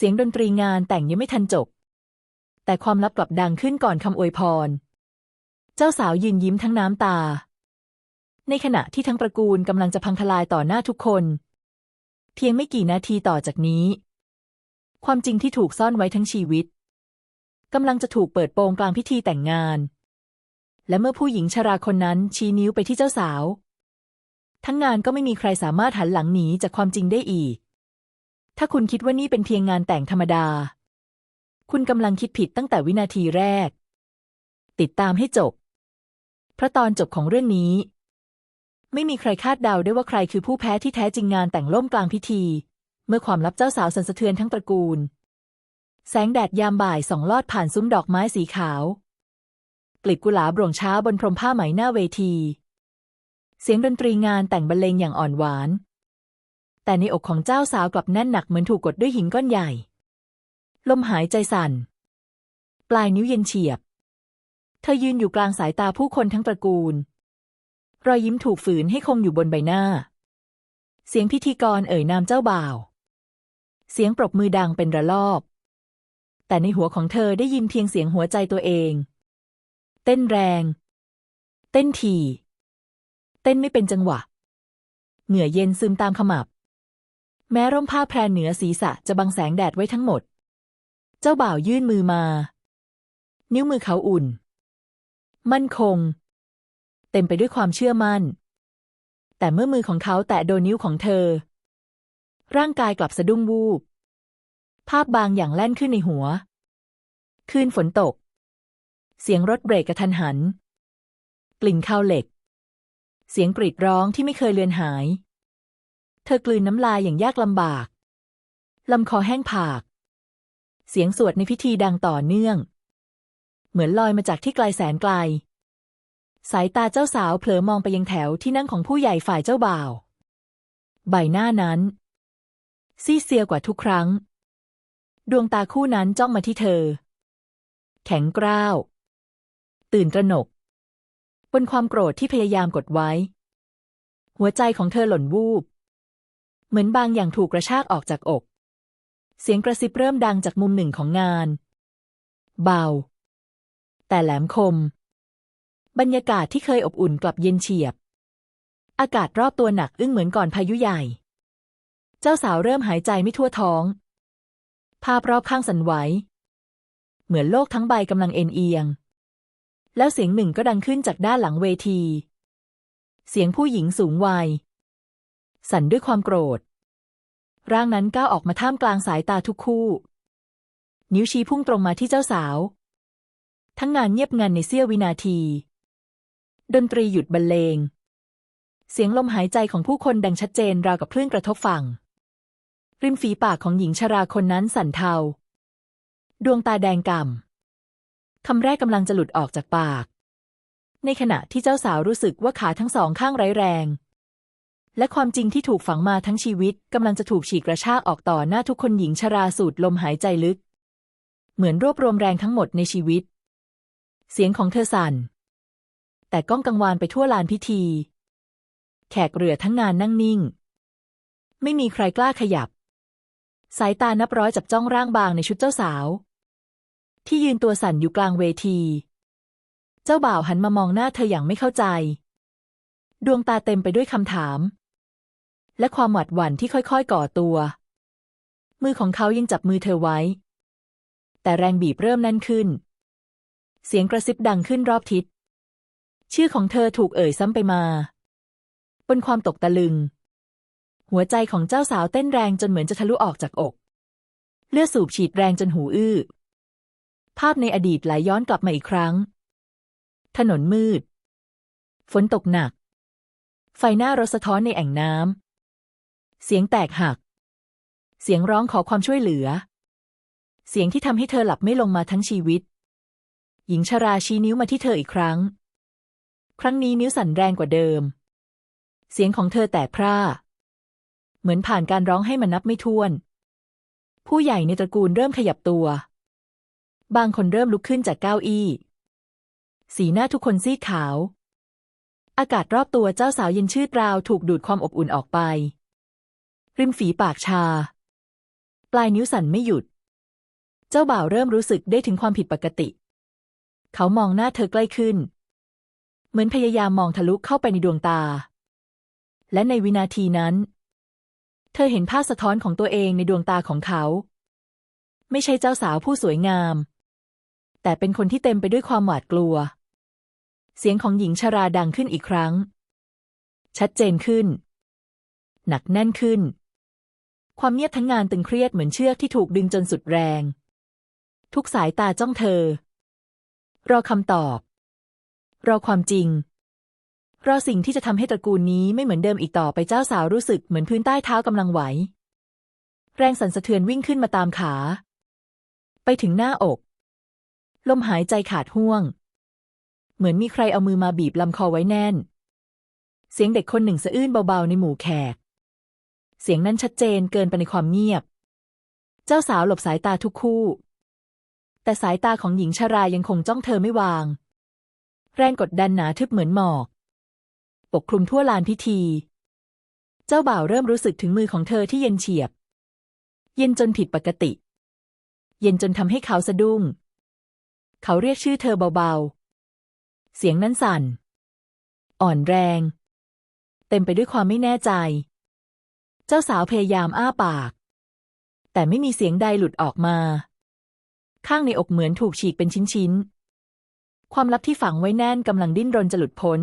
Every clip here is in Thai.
เสียงดนตรีงานแต่งยังไม่ทันจบ แต่ความลับกลับดังขึ้นก่อนคำอวยพร เจ้าสาวยืนยิ้มทั้งน้ำตา ในขณะที่ทั้งตระกูลกำลังจะพังทลายต่อหน้าทุกคน เพียงไม่กี่นาทีต่อจากนี้ ความจริงที่ถูกซ่อนไว้ทั้งชีวิตกำลังจะถูกเปิดโปงกลางพิธีแต่งงาน และเมื่อผู้หญิงชราคนนั้นชี้นิ้วไปที่เจ้าสาว ทั้งงานก็ไม่มีใครสามารถหันหลังหนีจากความจริงได้อีก ถ้าคุณคิดว่านี่เป็นเพียงงานแต่งธรรมดา คุณกำลังคิดผิดตั้งแต่วินาทีแรก ติดตามให้จบเพราะตอนจบของเรื่องนี้ ไม่มีใครคาดเดาได้ว่าใครคือผู้แพ้ที่แท้จริงงานแต่งล่มกลางพิธี เมื่อความลับเจ้าสาวสันสะเทือนทั้งตระกูล แสงแดดยามบ่ายส่องลอดผ่านซุ้มดอกไม้สีขาวกลีบกุหลาบร่งช้าบนพรมผ้าไหมหน้าเวที เสียงดนตรีงานแต่งบรรเลงอย่างอ่อนหวาน แต่ในอกของเจ้าสาวกลับแน่นหนักเหมือนถูกกดด้วยหินก้อนใหญ่ ลมหายใจสั่น ปลายนิ้วเย็นเฉียบ เธอยืนอยู่กลางสายตาผู้คนทั้งตระกูล รอยยิ้มถูกฝืนให้คงอยู่บนใบหน้า เสียงพิธีกรเอ่ยนามเจ้าบ่าว เสียงปรบมือดังเป็นระลอก แต่ในหัวของเธอได้ยินเพียงเสียงหัวใจตัวเอง เต้นแรง เต้นถี่เต้นไม่เป็นจังหวะ เหงื่อเย็นซึมตามขมับ แม้ร่มผ้าแพรเหนือศีรษะจะบังแสงแดดไว้ทั้งหมด เจ้าบ่าวยื่นมือมา นิ้วมือเขาอุ่น มั่นคง เต็มไปด้วยความเชื่อมั่น แต่เมื่อมือของเขาแตะโดนนิ้วของเธอ ร่างกายกลับสะดุ้งวูบ ภาพบางอย่างแล่นขึ้นในหัว คืนฝนตก เสียงรถเบรกกระทันหัน กลิ่นข้าวเหล็ก เสียงกรีดร้องที่ไม่เคยเลือนหาย เธอกลืนน้ำลายอย่างยากลำบาก ลำคอแห้งผาก เสียงสวดในพิธีดังต่อเนื่อง เหมือนลอยมาจากที่ไกลแสนไกล สายตาเจ้าสาวเผลอมองไปยังแถวที่นั่งของผู้ใหญ่ฝ่ายเจ้าบ่าว ใบหน้านั้น ซีเซียกว่าทุกครั้ง ดวงตาคู่นั้นจ้องมาที่เธอ แข็งกร้าว ตื่นตระหนก บนความโกรธที่พยายามกดไว้ หัวใจของเธอหล่นวูบ เหมือนบางอย่างถูกกระชากออกจากอก เสียงกระซิบเริ่มดังจากมุมหนึ่งของงาน เบา แต่แหลมคม บรรยากาศที่เคยอบอุ่นกลับเย็นเฉียบ อากาศรอบตัวหนักอึ้งเหมือนก่อนพายุใหญ่ เจ้าสาวเริ่มหายใจไม่ทั่วท้อง ภาพรอบข้างสั่นไหว เหมือนโลกทั้งใบกำลังเอ็นเอียง แล้วเสียงหนึ่งก็ดังขึ้นจากด้านหลังเวที เสียงผู้หญิงสูงวัย สั่นด้วยความโกรธ ร่างนั้นก้าวออกมาท่ามกลางสายตาทุกคู่ นิ้วชี้พุ่งตรงมาที่เจ้าสาว ทั้งงานเงียบงันในเสี้ยววินาที ดนตรีหยุดบรรเลง เสียงลมหายใจของผู้คนดังชัดเจนราวกับคลื่นกระทบฝั่ง ริมฝีปากของหญิงชราคนนั้นสั่นเทา ดวงตาแดงก่ำคำแรกกำลังจะหลุดออกจากปาก ในขณะที่เจ้าสาวรู้สึกว่าขาทั้งสองข้างไร้แรง และความจริงที่ถูกฝังมาทั้งชีวิตกำลังจะถูกฉีกกระชากออกต่อหน้าทุกคนหญิงชราสูดลมหายใจลึก เหมือนรวบรวมแรงทั้งหมดในชีวิต เสียงของเธอสั่น แต่ก้องกังวานไปทั่วลานพิธี แขกเรือทั้งงานนั่งนิ่ง ไม่มีใครกล้าขยับ สายตานับร้อยจับจ้องร่างบางในชุดเจ้าสาว ที่ยืนตัวสั่นอยู่กลางเวที เจ้าบ่าวหันมามองหน้าเธออย่างไม่เข้าใจ ดวงตาเต็มไปด้วยคำถาม และความหวาดหวั่นที่ค่อยๆ ก่อตัว มือของเขายังจับมือเธอไว้ แต่แรงบีบเริ่มแน่นขึ้น เสียงกระซิบดังขึ้นรอบทิศ ชื่อของเธอถูกเอ่ยซ้ำไปมา บนความตกตะลึง หัวใจของเจ้าสาวเต้นแรงจนเหมือนจะทะลุออกจากอก เลือดสูบฉีดแรงจนหูอื้อ ภาพในอดีตไหลย้อนกลับมาอีกครั้ง ถนนมืด ฝนตกหนัก ไฟหน้ารถสะท้อนในแอ่งน้ำ เสียงแตกหัก เสียงร้องขอความช่วยเหลือ เสียงที่ทำให้เธอหลับไม่ลงมาทั้งชีวิต หญิงชราชี้นิ้วมาที่เธออีกครั้ง ครั้งนี้นิ้วสั่นแรงกว่าเดิม เสียงของเธอแตกพร่า เหมือนผ่านการร้องให้มันนับไม่ถ้วน ผู้ใหญ่ในตระกูลเริ่มขยับตัว บางคนเริ่มลุกขึ้นจากเก้าอี้ สีหน้าทุกคนซีดขาว อากาศรอบตัวเจ้าสาวเย็นชืดราวถูกดูดความอบอุ่นออกไป ริมฝีปากชา ปลายนิ้วสั่นไม่หยุด เจ้าบ่าวเริ่มรู้สึกได้ถึงความผิดปกติ เขามองหน้าเธอใกล้ขึ้น เหมือนพยายามมองทะลุเข้าไปในดวงตา และในวินาทีนั้น เธอเห็นภาพสะท้อนของตัวเองในดวงตาของเขา ไม่ใช่เจ้าสาวผู้สวยงาม แต่เป็นคนที่เต็มไปด้วยความหวาดกลัว เสียงของหญิงชราดังขึ้นอีกครั้ง ชัดเจนขึ้นหนักแน่นขึ้น ความเงียบทั้งงานตึงเครียดเหมือนเชือกที่ถูกดึงจนสุดแรง ทุกสายตาจ้องเธอ รอคำตอบ รอความจริง รอสิ่งที่จะทำให้ตระกูลนี้ไม่เหมือนเดิมอีกต่อไปเจ้าสาวรู้สึกเหมือนพื้นใต้เท้ากำลังไหว แรงสั่นสะเทือนวิ่งขึ้นมาตามขา ไปถึงหน้าอก ลมหายใจขาดห่วง เหมือนมีใครเอามือมาบีบลำคอไว้แน่น เสียงเด็กคนหนึ่งสะอื้นเบาๆในหมู่แขก เสียงนั้นชัดเจนเกินไปในความเงียบ เจ้าสาวหลบสายตาทุกคู่ แต่สายตาของหญิงชรายังคงจ้องเธอไม่วาง แรงกดดันหนาทึบเหมือนหมอก ปกคลุมทั่วลานพิธี เจ้าบ่าวเริ่มรู้สึกถึงมือของเธอที่เย็นเฉียบ เย็นจนผิดปกติ เย็นจนทำให้เขาสะดุ้ง เขาเรียกชื่อเธอเบาๆ เสียงนั้นสั่น อ่อนแรง เต็มไปด้วยความไม่แน่ใจ เจ้าสาวพยายามอ้าปาก แต่ไม่มีเสียงใดหลุดออกมา ข้างในอกเหมือนถูกฉีกเป็นชิ้นๆ ความลับที่ฝังไว้แน่นกำลังดิ้นรนจะหลุดพ้น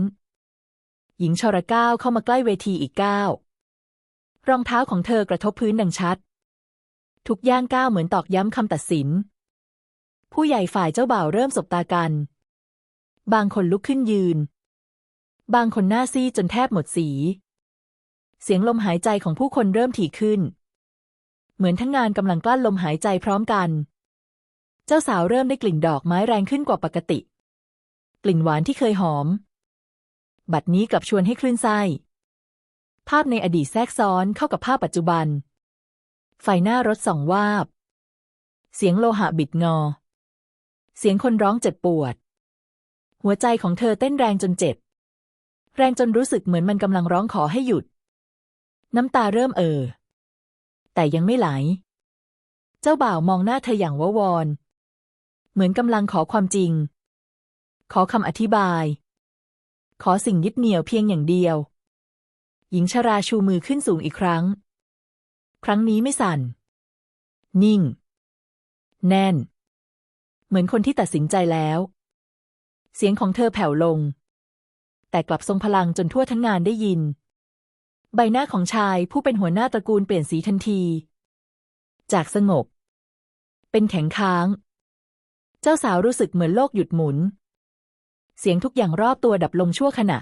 หญิงชรก้าวเข้ามาใกล้เวทีอีกก้าวรองเท้าของเธอกระทบพื้นดังชัด ทุกย่างก้าวเหมือนตอกย้ำคำตัดสิน ผู้ใหญ่ฝ่ายเจ้าบ่าวเริ่มสบตากัน บางคนลุกขึ้นยืน บางคนหน้าซีดจนแทบหมดสี เสียงลมหายใจของผู้คนเริ่มถี่ขึ้น เหมือนทั้งงานกำลังกลั้นลมหายใจพร้อมกัน เจ้าสาวเริ่มได้กลิ่นดอกไม้แรงขึ้นกว่าปกติ กลิ่นหวานที่เคยหอม บัดนี้กลับชวนให้คลื่นไส้ ภาพในอดีตแทรกซ้อนเข้ากับภาพปัจจุบัน ไฟหน้ารถส่องวาบ เสียงโลหะบิดงอ เสียงคนร้องเจ็บปวด หัวใจของเธอเต้นแรงจนเจ็บ แรงจนรู้สึกเหมือนมันกำลังร้องขอให้หยุด น้ำตาเริ่มเอ่อแต่ยังไม่ไหล เจ้าบ่าวมองหน้าเธออย่างววอน เหมือนกำลังขอความจริง ขอคำอธิบาย ขอสิ่งยึดเหนี่ยวเพียงอย่างเดียว หญิงชราชูมือขึ้นสูงอีกครั้ง ครั้งนี้ไม่สั่น นิ่ง แน่น เหมือนคนที่ตัดสินใจแล้ว เสียงของเธอแผ่วลง แต่กลับทรงพลังจนทั่วทั้งงานได้ยิน ใบหน้าของชายผู้เป็นหัวหน้าตระกูลเปลี่ยนสีทันที จากสงบ เป็นแข็งค้าง เจ้าสาวรู้สึกเหมือนโลกหยุดหมุน เสียงทุกอย่างรอบตัวดับลงชั่วขณะ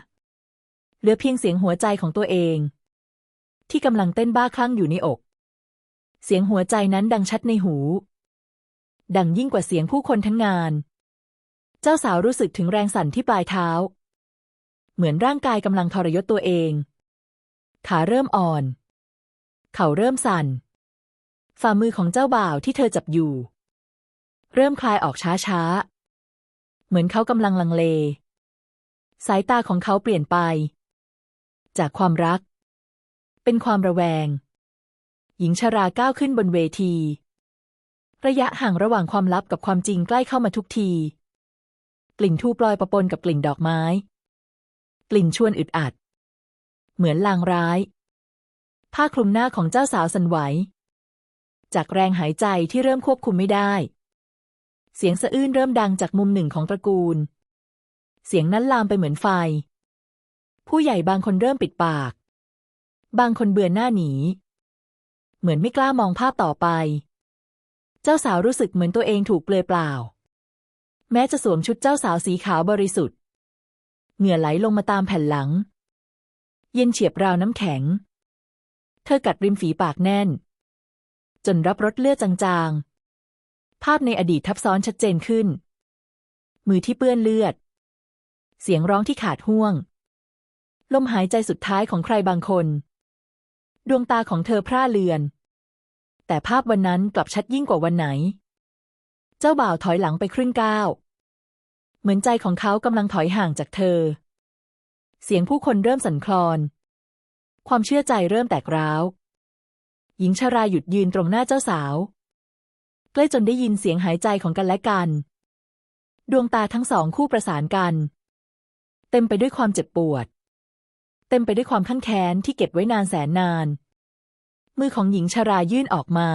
เหลือเพียงเสียงหัวใจของตัวเอง ที่กำลังเต้นบ้าคลั่งอยู่ในอก เสียงหัวใจนั้นดังชัดในหู ดังยิ่งกว่าเสียงผู้คนทั้งงาน เจ้าสาวรู้สึกถึงแรงสั่นที่ปลายเท้า เหมือนร่างกายกำลังทรยศตัวเอง ขาเริ่มอ่อน เข่าเริ่มสั่น ฝ่ามือของเจ้าบ่าวที่เธอจับอยู่ เริ่มคลายออกช้าๆ เหมือนเขากำลังลังเล สายตาของเขาเปลี่ยนไป จากความรัก เป็นความระแวง หญิงชราก้าวขึ้นบนเวที ระยะห่างระหว่างความลับกับความจริงใกล้เข้ามาทุกที กลิ่นทูปลอยประปนกับกลิ่นดอกไม้ กลิ่นชวนอึดอัด เหมือนลางร้าย ผ้าคลุมหน้าของเจ้าสาวสั่นไหว จากแรงหายใจที่เริ่มควบคุมไม่ได้ เสียงสะอื้นเริ่มดังจากมุมหนึ่งของตระกูล เสียงนั้นลามไปเหมือนไฟ ผู้ใหญ่บางคนเริ่มปิดปาก บางคนเบื่อหน้าหนี เหมือนไม่กล้ามองภาพต่อไป เจ้าสาวรู้สึกเหมือนตัวเองถูกเปลือยเปล่า แม้จะสวมชุดเจ้าสาวสีขาวบริสุทธิ์ เหงื่อไหลลงมาตามแผ่นหลัง เย็นเฉียบราวน้ำแข็ง เธอกัดริมฝีปากแน่น จนรับรสเลือดจางๆ ภาพในอดีตทับซ้อนชัดเจนขึ้น มือที่เปื้อนเลือด เสียงร้องที่ขาดห่วง ลมหายใจสุดท้ายของใครบางคน ดวงตาของเธอพร่าเลือน แต่ภาพวันนั้นกลับชัดยิ่งกว่าวันไหน เจ้าบ่าวถอยหลังไปครึ่งก้าว เหมือนใจของเขากำลังถอยห่างจากเธอ เสียงผู้คนเริ่มสั่นคลอน ความเชื่อใจเริ่มแตกร้าว หญิงชราหยุดยืนตรงหน้าเจ้าสาว ใกล้จนได้ยินเสียงหายใจของกันและกัน ดวงตาทั้งสองคู่ประสานกัน เต็มไปด้วยความเจ็บปวด เต็มไปด้วยความขั้นแค้นที่เก็บไว้นานแสนนาน มือของหญิงชรายื่นออกมา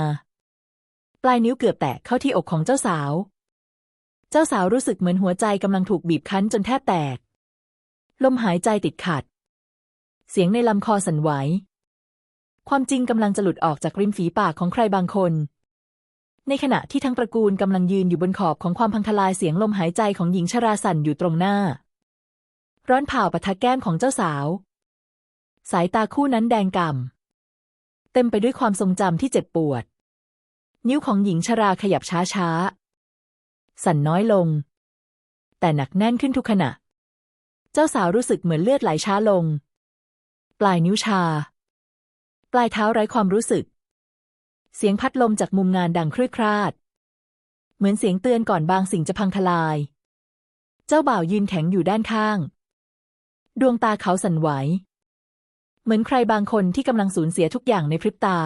ปลายนิ้วเกือบแตะเข้าที่อกของเจ้าสาว เจ้าสาวรู้สึกเหมือนหัวใจกำลังถูกบีบคั้นจนแทบแตก ลมหายใจติดขัด เสียงในลำคอสั่นไหว ความจริงกำลังจะหลุดออกจากริมฝีปากของใครบางคน ในขณะที่ทั้งตระกูลกำลังยืนอยู่บนขอบของความพังทลายเสียงลมหายใจของหญิงชราสั่นอยู่ตรงหน้า ร้อนเผาปะทะแก้มของเจ้าสาว สายตาคู่นั้นแดงก่ำเต็มไปด้วยความทรงจำที่เจ็บปวด นิ้วของหญิงชราขยับช้าๆ สั่นน้อยลง แต่หนักแน่นขึ้นทุกขณะ เจ้าสาวรู้สึกเหมือนเลือดไหลช้าลง ปลายนิ้วชา ปลายเท้าไร้ความรู้สึก เสียงพัดลมจากมุมงานดังครืดคราด เหมือนเสียงเตือนก่อนบางสิ่งจะพังทลาย เจ้าบ่าวยืนแข็งอยู่ด้านข้าง ดวงตาเขาสั่นไหว เหมือนใครบางคนที่กำลังสูญเสียทุกอย่างในพริบตา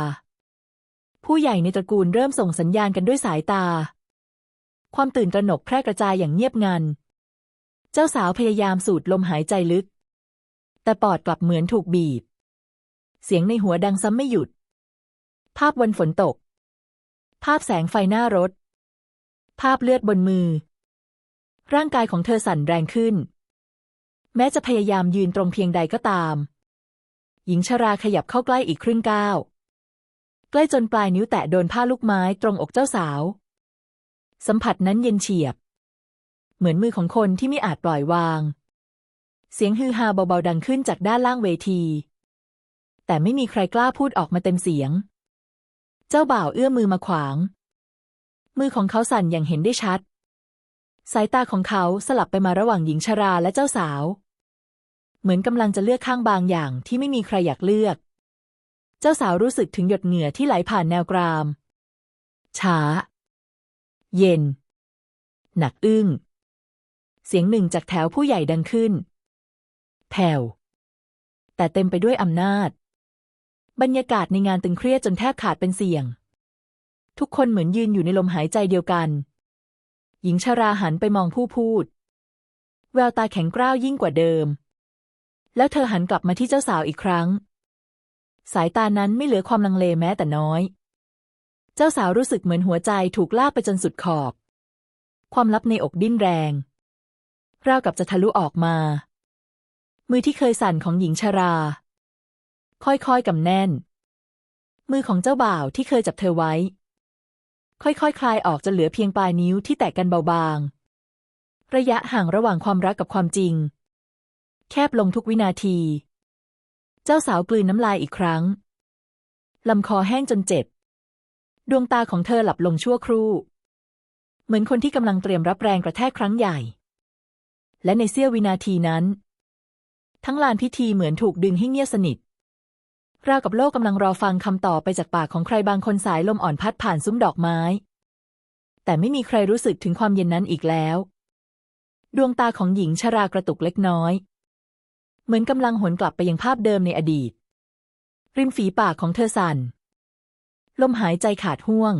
ผู้ใหญ่ในตระกูลเริ่มส่งสัญญาณกันด้วยสายตา ความตื่นตระหนกแพร่กระจายอย่างเงียบงัน เจ้าสาวพยายามสูดลมหายใจลึก แต่ปอดกลับเหมือนถูกบีบ เสียงในหัวดังซ้ำไม่หยุด ภาพวันฝนตก ภาพแสงไฟหน้ารถ ภาพเลือดบนมือ ร่างกายของเธอสั่นแรงขึ้น แม้จะพยายามยืนตรงเพียงใดก็ตาม หญิงชราขยับเข้าใกล้อีกครึ่งก้าวใกล้จนปลายนิ้วแตะโดนผ้าลูกไม้ตรงอกเจ้าสาว สัมผัสนั้นเย็นเฉียบ เหมือนมือของคนที่ไม่อาจปล่อยวาง เสียงฮือฮาเบาๆดังขึ้นจากด้านล่างเวที แต่ไม่มีใครกล้าพูดออกมาเต็มเสียง เจ้าบ่าวเอื้อมมือมาขวาง มือของเขาสั่นอย่างเห็นได้ชัด สายตาของเขาสลับไปมาระหว่างหญิงชราและเจ้าสาว เหมือนกำลังจะเลือกข้างบางอย่างที่ไม่มีใครอยากเลือก เจ้าสาวรู้สึกถึงหยดเหงื่อที่ไหลผ่านแนวกราม ช้า เย็น หนักอึ้ง เสียงหนึ่งจากแถวผู้ใหญ่ดังขึ้นแผ่วแต่เต็มไปด้วยอำนาจ บรรยากาศในงานตึงเครียดจนแทบขาดเป็นเสียง ทุกคนเหมือนยืนอยู่ในลมหายใจเดียวกัน หญิงชราหันไปมองผู้พูด แววตาแข็งกร้าวยิ่งกว่าเดิม แล้วเธอหันกลับมาที่เจ้าสาวอีกครั้ง สายตานั้นไม่เหลือความลังเลแม้แต่น้อย เจ้าสาวรู้สึกเหมือนหัวใจถูกลากไปจนสุดขอบ ความลับในอกดิ้นแรง ราวกับจะทะลุออกมา มือที่เคยสั่นของหญิงชรา ค่อยๆกำแน่น มือของเจ้าบ่าวที่เคยจับเธอไว้ ค่อยๆคคลายออกจนเหลือเพียงปลายนิ้วที่แตกกันเบาๆระยะห่างระหว่างความรักกับความจริง แคบลงทุกวินาที เจ้าสาวกลืนน้ำลายอีกครั้งลำคอแห้งจนเจ็บ ดวงตาของเธอหลับลงชั่วครู่ เหมือนคนที่กำลังเตรียมรับแรงกระแทกครั้งใหญ่ และในเสี้ยววินาทีนั้น ทั้งลานพิธีเหมือนถูกดึงให้เงียบสนิทราวกับโลกกำลังรอฟังคำตอบไปจากปากของใครบางคนสายลมอ่อนพัดผ่านซุ้มดอกไม้ แต่ไม่มีใครรู้สึกถึงความเย็นนั้นอีกแล้ว ดวงตาของหญิงชรากระตุกเล็กน้อย เหมือนกำลังหวนกลับไปยังภาพเดิมในอดีต ริมฝีปากของเธอสั่น ลมหายใจขาดห่วง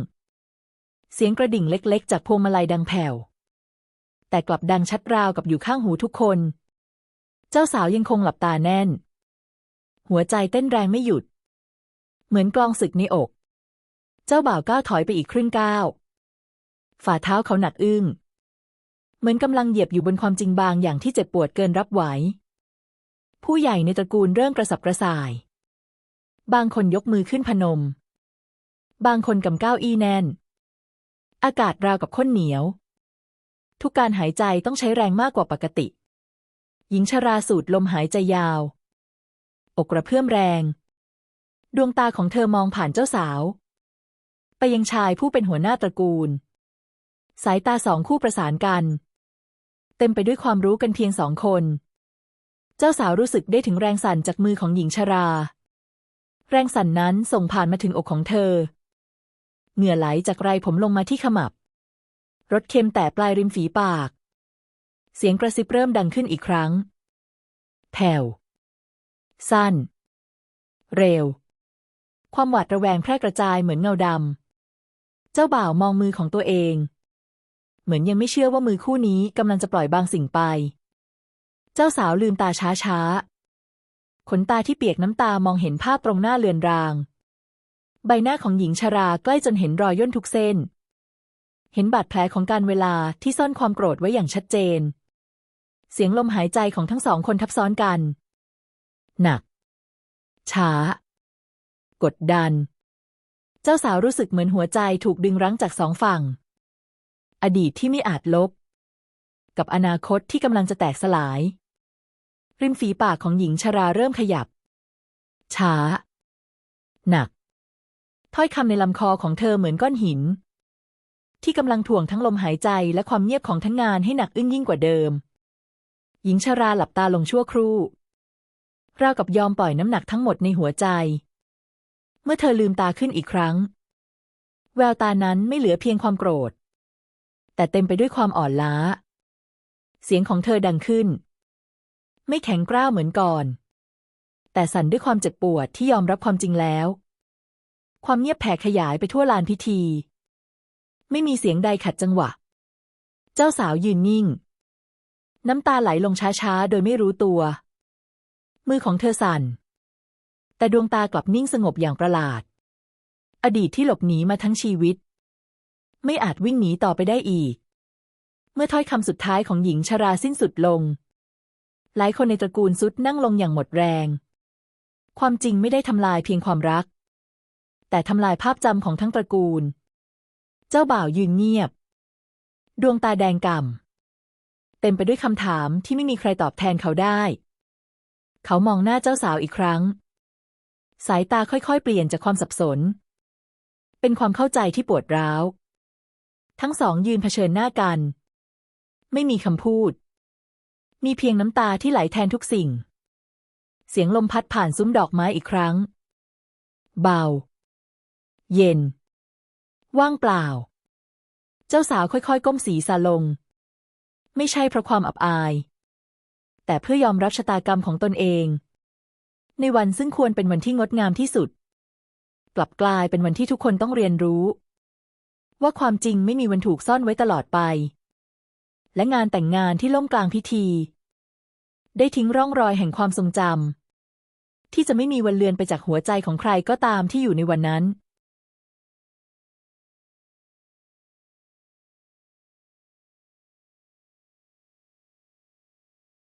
เสียงกระดิ่งเล็กๆ จากพวงมาลัยดังแผ่ว แต่กลับดังชัดราวกับอยู่ข้างหูทุกคน เจ้าสาวยังคงหลับตาแน่น หัวใจเต้นแรงไม่หยุด เหมือนกลองศึกในอก เจ้าบ่าวก้าวถอยไปอีกครึ่งก้าว ฝ่าเท้าเขาหนักอึ้ง เหมือนกำลังเหยียบอยู่บนความจริงบางอย่างที่เจ็บปวดเกินรับไหว ผู้ใหญ่ในตระกูลเริ่มกระสับกระส่าย บางคนยกมือขึ้นพนม บางคนกำก้าวอี้แน่น อากาศราวกับข้นเหนียว ทุกการหายใจต้องใช้แรงมากกว่าปกติ หญิงชราสูดลมหายใจยาว อกกระเพื่อมแรง ดวงตาของเธอมองผ่านเจ้าสาว ไปยังชายผู้เป็นหัวหน้าตระกูล สายตาสองคู่ประสานกัน เต็มไปด้วยความรู้กันเพียงสองคน เจ้าสาวรู้สึกได้ถึงแรงสั่นจากมือของหญิงชรา แรงสั่นนั้นส่งผ่านมาถึงอกของเธอ เหงื่อไหลจากไรผมลงมาที่ขมับ รสเค็มแต่ปลายริมฝีปาก เสียงกระซิบเริ่มดังขึ้นอีกครั้ง แผ่ว สั้น เร็ว ความหวาดระแวงแพร่กระจายเหมือนเงาดำ เจ้าบ่าวมองมือของตัวเอง เหมือนยังไม่เชื่อว่ามือคู่นี้กำลังจะปล่อยบางสิ่งไป เจ้าสาวลืมตาช้าช้าๆขนตาที่เปียกน้ำตามองเห็นภาพตรงหน้าเลือนราง ใบหน้าของหญิงชราใกล้จนเห็นรอยย่นทุกเส้น เห็นบาดแผลของการเวลาที่ซ่อนความโกรธไว้อย่างชัดเจน เสียงลมหายใจของทั้งสองคนทับซ้อนกัน หนัก ช้า กดดัน เจ้าสาวรู้สึกเหมือนหัวใจถูกดึงรั้งจากสองฝั่ง อดีตที่ไม่อาจลบ กับอนาคตที่กำลังจะแตกสลาย ริมฝีปากของหญิงชราเริ่มขยับ ช้า หนัก ถ้อยคำในลำคอของเธอเหมือนก้อนหิน ที่กำลังถ่วงทั้งลมหายใจและความเงียบของทั้งงานให้หนักอึ้งยิ่งกว่าเดิม หญิงชราหลับตาลงชั่วครู่ ราวกับยอมปล่อยน้ำหนักทั้งหมดในหัวใจ เมื่อเธอลืมตาขึ้นอีกครั้ง แววตานั้นไม่เหลือเพียงความโกรธ แต่เต็มไปด้วยความอ่อนล้า เสียงของเธอดังขึ้น ไม่แข็งกร้าวเหมือนก่อน แต่สั่นด้วยความเจ็บปวดที่ยอมรับความจริงแล้ว ความเงียบแผ่ขยายไปทั่วลานพิธี ไม่มีเสียงใดขัดจังหวะ เจ้าสาวยืนนิ่ง น้ำตาไหลลงช้าๆ โดยไม่รู้ตัว มือของเธอสั่น แต่ดวงตากลับนิ่งสงบอย่างประหลาด อดีตที่หลบหนีมาทั้งชีวิต ไม่อาจวิ่งหนีต่อไปได้อีก เมื่อถ้อยคำสุดท้ายของหญิงชราสิ้นสุดลง หลายคนในตระกูลซุดนั่งลงอย่างหมดแรง ความจริงไม่ได้ทำลายเพียงความรัก แต่ทำลายภาพจำของทั้งตระกูล เจ้าบ่าวยืนเงียบ ดวงตาแดงก่ำเต็มไปด้วยคำถามที่ไม่มีใครตอบแทนเขาได้ เขามองหน้าเจ้าสาวอีกครั้ง สายตาค่อยๆ เปลี่ยนจากความสับสน เป็นความเข้าใจที่ปวดร้าว ทั้งสองยืนเผชิญหน้ากัน ไม่มีคำพูด มีเพียงน้ำตาที่ไหลแทนทุกสิ่ง เสียงลมพัดผ่านซุ้มดอกไม้อีกครั้ง เบา เย็น ว่างเปล่า จ้าสาวค่อยๆ ก้มศีรษะลง ไม่ใช่เพราะความอับอาย แต่เพื่อยอมรับชะตากรรมของตนเอง ในวันซึ่งควรเป็นวันที่งดงามที่สุด กลับกลายเป็นวันที่ทุกคนต้องเรียนรู้ ว่าความจริงไม่มีวันถูกซ่อนไว้ตลอดไป และงานแต่งงานที่ล่มกลางพิธี ได้ทิ้งร่องรอยแห่งความทรงจำที่จะไม่มีวันเลือนไปจากหัวใจของใครก็ตามที่อยู่ในวันนั้น